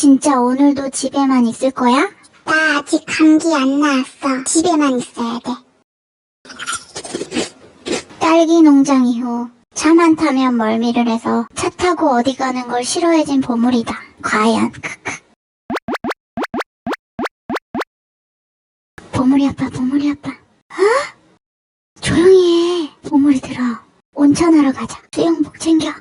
진짜 오늘도 집에만 있을 거야? 나 아직 감기 안 나왔어. 집에만 있어야 돼. 딸기 농장 이후 차만 타면 멀미를 해서 차 타고 어디 가는 걸 싫어해진 보물이다. 과연 크크. 보물이 아빠, 보물이 아빠. 어? 조용히 해. 보물이 들어. 온천하러 가자. 수영복 챙겨.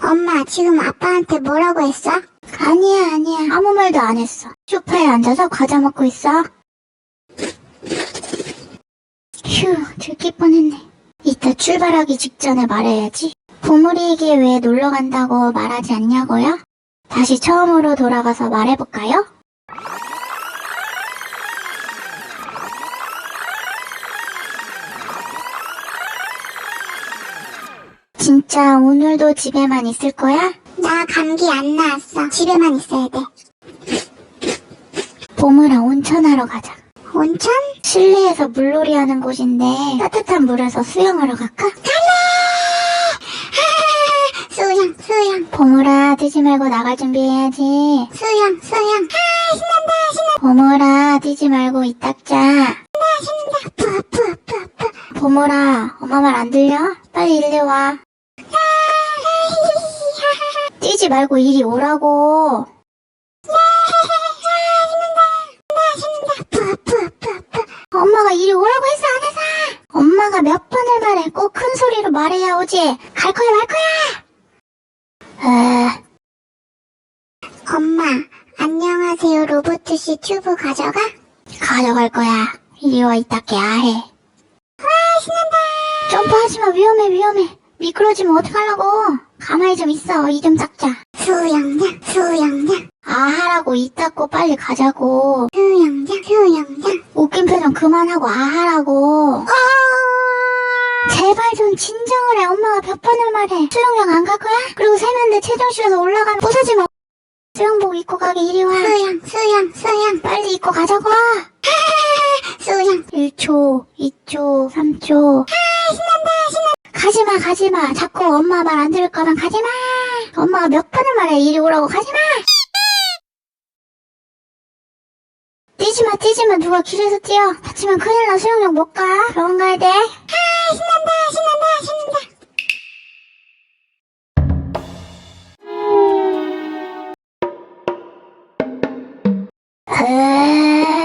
엄마, 지금 아빠한테 뭐라고 했어? 아니야, 아니야. 아무 말도 안 했어. 소파에 앉아서 과자 먹고 있어. 휴, 들킬 뻔했네. 이따 출발하기 직전에 말해야지. 보물이에게 왜 놀러 간다고 말하지 않냐고요? 다시 처음으로 돌아가서 말해볼까요? 진짜 오늘도 집에만 있을 거야? 나 감기 안 나왔어. 집에만 있어야 돼. 보물아 온천하러 가자. 온천? 실내에서 물놀이 하는 곳인데 따뜻한 물에서 수영하러 갈까? 수영, 수영, 보물아 뛰지 말고 나갈 준비해야지. 수영, 수영. 아, 신난다, 신난다, 보물아 뛰지 말고 이 닦자. 신난다. 푸, 푸, 푸, 푸. 보물아 엄마 말 안 들려? 빨리 이리 와. 뛰지 말고 이리 오라고. 엄마가 이리 오라고 했어 안 했어? 엄마가 몇 번을 말해 꼭 큰 소리로 말해야 오지. 갈 거야 말 거야. 에 엄마, 안녕하세요. 로보트 씨 튜브 가져가? 가져갈 거야. 이리 와 이따게 아해. 아, 신난다. 점프하지 마 위험해 위험해. 미끄러지면 어떡하려고. 가만히 좀 있어 이 좀 닦자. 수영장, 수영장, 아 하라고 이 닦고 빨리 가자고. 수영장, 수영장. 웃긴 표정 그만하고 아 하라고. 제발 좀 진정을 해. 엄마가 몇 번을 말해. 수영장 안 갈 거야? 그리고 세면대 체중실에서 올라가면 부서지 마. 수영복 입고 가게 이리 와. 수영, 수영, 수영. 빨리 입고 가자고. 수영. 1초, 2초, 3초. 가지마, 가지마. 자꾸 엄마 말 안 들을 거면 가지마. 엄마가 몇 번을 말해. 이리 오라고 가지마. 뛰지마, 뛰지마. 누가 길에서 뛰어. 다치면 큰일 나. 수영장 못 가. 병원 가야 돼. 신난다, 신난다, 신난다. 으...